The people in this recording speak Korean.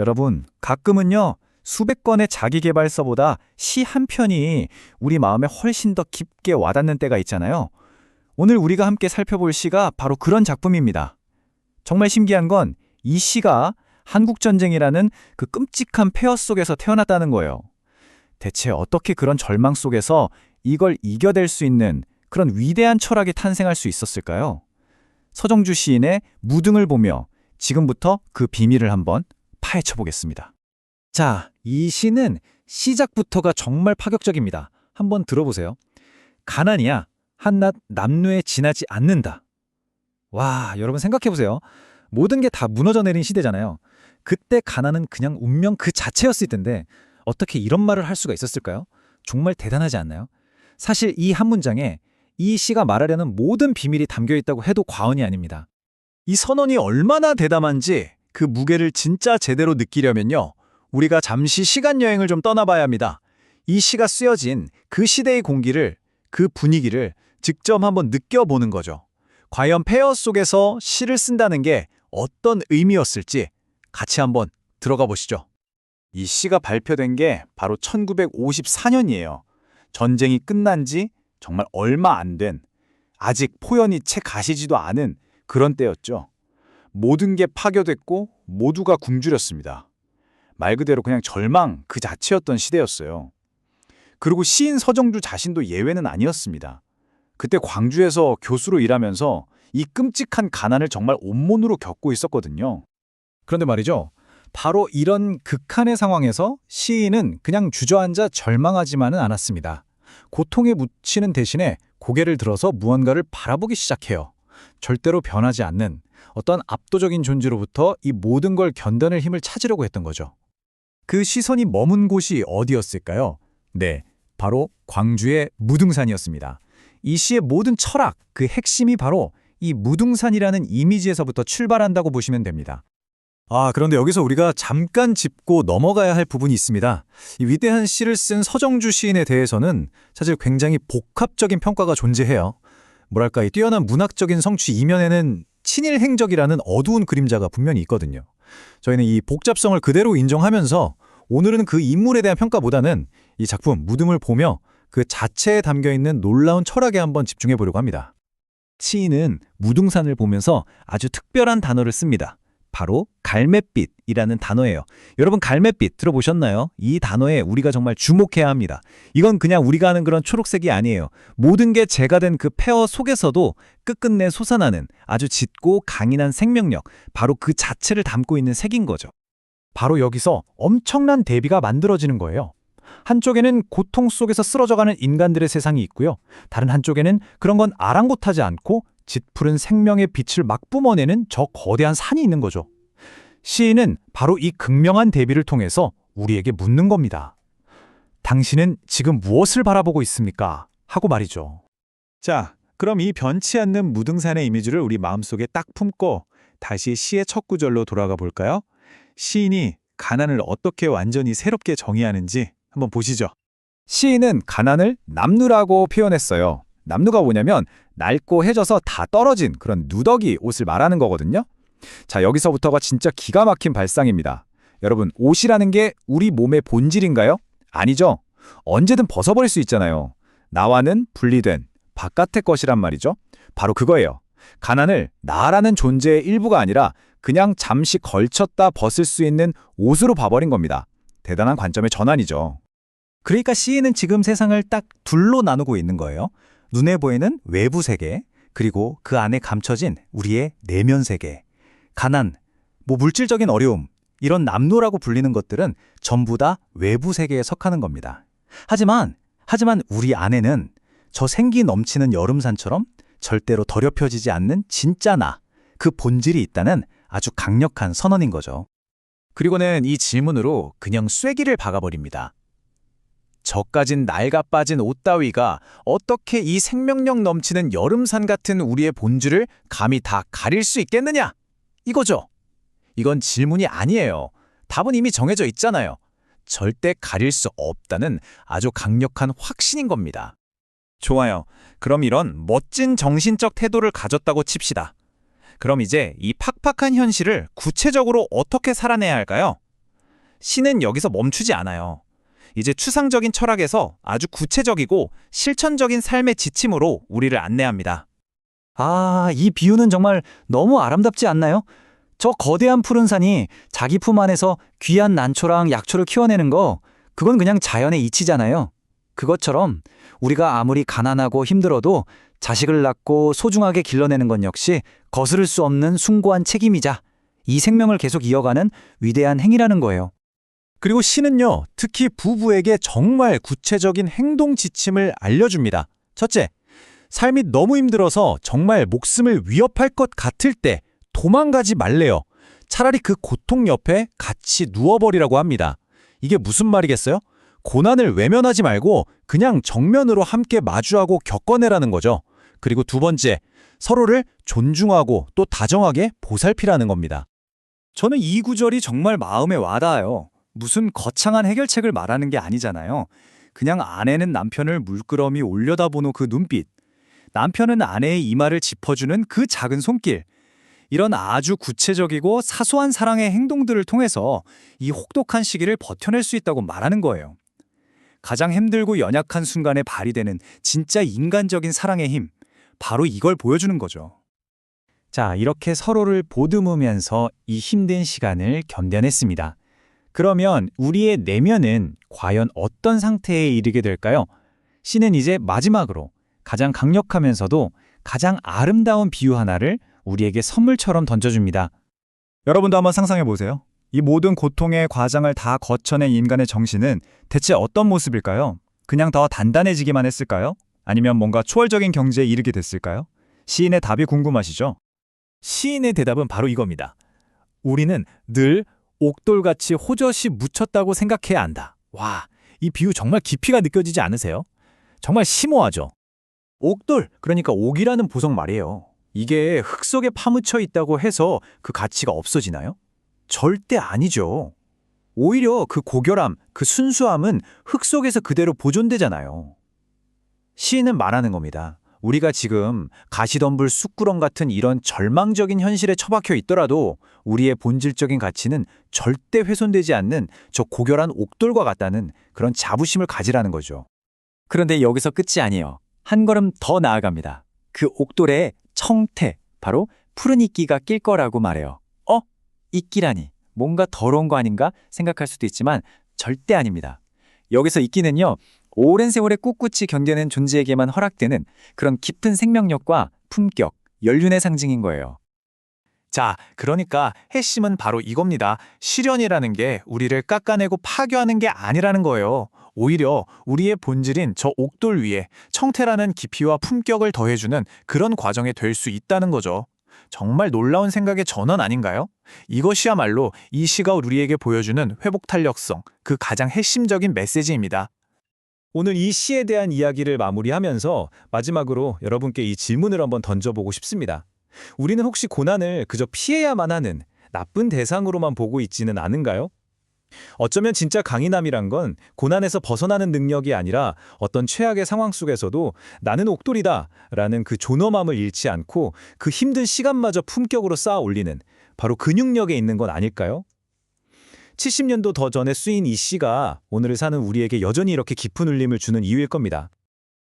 여러분, 가끔은요, 수백 건의 자기계발서보다 시 한 편이 우리 마음에 훨씬 더 깊게 와닿는 때가 있잖아요. 오늘 우리가 함께 살펴볼 시가 바로 그런 작품입니다. 정말 신기한 건 이 시가 한국전쟁이라는 그 끔찍한 폐허 속에서 태어났다는 거예요. 대체 어떻게 그런 절망 속에서 이걸 이겨낼 수 있는 그런 위대한 철학이 탄생할 수 있었을까요? 서정주 시인의 무등을 보며 지금부터 그 비밀을 한번 파헤쳐 보겠습니다. 자, 이 시는 시작부터가 정말 파격적입니다. 한번 들어보세요. 가난이야 한낱 남루에 지나지 않는다. 와, 여러분 생각해 보세요. 모든 게 다 무너져 내린 시대잖아요. 그때 가난은 그냥 운명 그 자체였을 텐데 어떻게 이런 말을 할 수가 있었을까요? 정말 대단하지 않나요? 사실 이 한 문장에 이 시가 말하려는 모든 비밀이 담겨 있다고 해도 과언이 아닙니다. 이 선언이 얼마나 대담한지 그 무게를 진짜 제대로 느끼려면요. 우리가 잠시 시간 여행을 좀 떠나봐야 합니다. 이 시가 쓰여진 그 시대의 공기를, 그 분위기를 직접 한번 느껴보는 거죠. 과연 폐허 속에서 시를 쓴다는 게 어떤 의미였을지 같이 한번 들어가 보시죠. 이 시가 발표된 게 바로 1954년이에요. 전쟁이 끝난 지 정말 얼마 안 된, 아직 포연이 채 가시지도 않은 그런 때였죠. 모든 게 파괴됐고 모두가 굶주렸습니다. 말 그대로 그냥 절망 그 자체였던 시대였어요. 그리고 시인 서정주 자신도 예외는 아니었습니다. 그때 광주에서 교수로 일하면서 이 끔찍한 가난을 정말 온몸으로 겪고 있었거든요. 그런데 말이죠. 바로 이런 극한의 상황에서 시인은 그냥 주저앉아 절망하지만은 않았습니다. 고통에 묻히는 대신에 고개를 들어서 무언가를 바라보기 시작해요. 절대로 변하지 않는 어떤 압도적인 존재로부터 이 모든 걸 견뎌낼 힘을 찾으려고 했던 거죠. 그 시선이 머문 곳이 어디였을까요? 네, 바로 광주의 무등산이었습니다. 이 시의 모든 철학, 그 핵심이 바로 이 무등산이라는 이미지에서부터 출발한다고 보시면 됩니다. 아, 그런데 여기서 우리가 잠깐 짚고 넘어가야 할 부분이 있습니다. 이 위대한 시를 쓴 서정주 시인에 대해서는 사실 굉장히 복합적인 평가가 존재해요. 뭐랄까, 이 뛰어난 문학적인 성취 이면에는 친일 행적이라는 어두운 그림자가 분명히 있거든요. 저희는 이 복잡성을 그대로 인정하면서 오늘은 그 인물에 대한 평가보다는 이 작품 무등을 보며 그 자체에 담겨 있는 놀라운 철학에 한번 집중해 보려고 합니다. 치인은 무등산을 보면서 아주 특별한 단어를 씁니다. 바로 갈매빛이라는 단어예요. 여러분 갈매빛 들어보셨나요? 이 단어에 우리가 정말 주목해야 합니다. 이건 그냥 우리가 아는 그런 초록색이 아니에요. 모든 게 제가 된그 폐허 속에서도 끝끝내 솟아나는 아주 짙고 강인한 생명력, 바로 그 자체를 담고 있는 색인 거죠. 바로 여기서 엄청난 대비가 만들어지는 거예요. 한쪽에는 고통 속에서 쓰러져가는 인간들의 세상이 있고요. 다른 한쪽에는 그런 건 아랑곳하지 않고 짙푸른 생명의 빛을 막 뿜어내는 저 거대한 산이 있는 거죠. 시인은 바로 이 극명한 대비를 통해서 우리에게 묻는 겁니다. 당신은 지금 무엇을 바라보고 있습니까? 하고 말이죠. 자, 그럼 이 변치 않는 무등산의 이미지를 우리 마음속에 딱 품고 다시 시의 첫 구절로 돌아가 볼까요? 시인이 가난을 어떻게 완전히 새롭게 정의하는지 한번 보시죠. 시인은 가난을 남루라고 표현했어요. 남루가 뭐냐면 낡고 해져서 다 떨어진 그런 누더기 옷을 말하는 거거든요. 자, 여기서부터가 진짜 기가 막힌 발상입니다. 여러분, 옷이라는 게 우리 몸의 본질인가요? 아니죠. 언제든 벗어버릴 수 있잖아요. 나와는 분리된 바깥의 것이란 말이죠. 바로 그거예요. 가난을 나라는 존재의 일부가 아니라 그냥 잠시 걸쳤다 벗을 수 있는 옷으로 봐버린 겁니다. 대단한 관점의 전환이죠. 그러니까 시인은 지금 세상을 딱 둘로 나누고 있는 거예요. 눈에 보이는 외부 세계, 그리고 그 안에 감춰진 우리의 내면 세계. 가난, 뭐 물질적인 어려움, 이런 남노라고 불리는 것들은 전부 다 외부 세계에 속하는 겁니다. 하지만, 하지만 우리 안에는 저 생기 넘치는 여름산처럼 절대로 더럽혀지지 않는 진짜 나, 그 본질이 있다는 아주 강력한 선언인 거죠. 그리고는 이 질문으로 그냥 쐐기를 박아버립니다. 저까진 낡아 빠진 옷 따위가 어떻게 이 생명력 넘치는 여름산 같은 우리의 본질을 감히 다 가릴 수 있겠느냐? 이거죠. 이건 질문이 아니에요. 답은 이미 정해져 있잖아요. 절대 가릴 수 없다는 아주 강력한 확신인 겁니다. 좋아요. 그럼 이런 멋진 정신적 태도를 가졌다고 칩시다. 그럼 이제 이 팍팍한 현실을 구체적으로 어떻게 살아내야 할까요? 시는 여기서 멈추지 않아요. 이제 추상적인 철학에서 아주 구체적이고 실천적인 삶의 지침으로 우리를 안내합니다. 아, 이 비유는 정말 너무 아름답지 않나요? 저 거대한 푸른 산이 자기 품 안에서 귀한 난초랑 약초를 키워내는 거, 그건 그냥 자연의 이치잖아요. 그것처럼 우리가 아무리 가난하고 힘들어도 자식을 낳고 소중하게 길러내는 건 역시 거스를 수 없는 숭고한 책임이자 이 생명을 계속 이어가는 위대한 행위라는 거예요. 그리고 시는요, 특히 부부에게 정말 구체적인 행동 지침을 알려줍니다. 첫째, 삶이 너무 힘들어서 정말 목숨을 위협할 것 같을 때 도망가지 말래요. 차라리 그 고통 옆에 같이 누워버리라고 합니다. 이게 무슨 말이겠어요? 고난을 외면하지 말고 그냥 정면으로 함께 마주하고 겪어내라는 거죠. 그리고 두 번째, 서로를 존중하고 또 다정하게 보살피라는 겁니다. 저는 이 구절이 정말 마음에 와닿아요. 무슨 거창한 해결책을 말하는 게 아니잖아요. 그냥 아내는 남편을 물끄러미 올려다보는 그 눈빛, 남편은 아내의 이마를 짚어주는 그 작은 손길, 이런 아주 구체적이고 사소한 사랑의 행동들을 통해서 이 혹독한 시기를 버텨낼 수 있다고 말하는 거예요. 가장 힘들고 연약한 순간에 발휘되는 진짜 인간적인 사랑의 힘, 바로 이걸 보여주는 거죠. 자, 이렇게 서로를 보듬으면서 이 힘든 시간을 견뎌냈습니다. 그러면 우리의 내면은 과연 어떤 상태에 이르게 될까요? 시는 이제 마지막으로 가장 강력하면서도 가장 아름다운 비유 하나를 우리에게 선물처럼 던져줍니다. 여러분도 한번 상상해 보세요. 이 모든 고통의 과정을 다 거쳐낸 인간의 정신은 대체 어떤 모습일까요? 그냥 더 단단해지기만 했을까요? 아니면 뭔가 초월적인 경지에 이르게 됐을까요? 시인의 답이 궁금하시죠? 시인의 대답은 바로 이겁니다. 우리는 늘 옥돌같이 호젓이 묻혔다고 생각해야 한다. 와, 이 비유 정말 깊이가 느껴지지 않으세요? 정말 심오하죠? 옥돌, 그러니까 옥이라는 보석 말이에요. 이게 흙 속에 파묻혀 있다고 해서 그 가치가 없어지나요? 절대 아니죠. 오히려 그 고결함, 그 순수함은 흙 속에서 그대로 보존되잖아요. 시인은 말하는 겁니다. 우리가 지금 가시덤불 쑥구렁 같은 이런 절망적인 현실에 처박혀 있더라도 우리의 본질적인 가치는 절대 훼손되지 않는 저 고결한 옥돌과 같다는 그런 자부심을 가지라는 거죠. 그런데 여기서 끝이 아니에요. 한 걸음 더 나아갑니다. 그 옥돌에 청태, 바로 푸른 이끼가 낄 거라고 말해요. 어? 이끼라니. 뭔가 더러운 거 아닌가 생각할 수도 있지만 절대 아닙니다. 여기서 이끼는요. 오랜 세월의 꿋꿋이 견뎌낸 존재에게만 허락되는 그런 깊은 생명력과 품격, 연륜의 상징인 거예요. 자, 그러니까 핵심은 바로 이겁니다. 시련이라는 게 우리를 깎아내고 파괴하는 게 아니라는 거예요. 오히려 우리의 본질인 저 옥돌 위에 청태라는 깊이와 품격을 더해주는 그런 과정이 될 수 있다는 거죠. 정말 놀라운 생각의 전원 아닌가요? 이것이야말로 이 시가 우리에게 보여주는 회복 탄력성, 그 가장 핵심적인 메시지입니다. 오늘 이 시에 대한 이야기를 마무리하면서 마지막으로 여러분께 이 질문을 한번 던져보고 싶습니다. 우리는 혹시 고난을 그저 피해야만 하는 나쁜 대상으로만 보고 있지는 않은가요? 어쩌면 진짜 강인함이란 건 고난에서 벗어나는 능력이 아니라 어떤 최악의 상황 속에서도 나는 옥돌이다 라는 그 존엄함을 잃지 않고 그 힘든 시간마저 품격으로 쌓아 올리는 바로 근육력에 있는 건 아닐까요? 70년도 더 전에 쓰인 이 시가 오늘을 사는 우리에게 여전히 이렇게 깊은 울림을 주는 이유일 겁니다.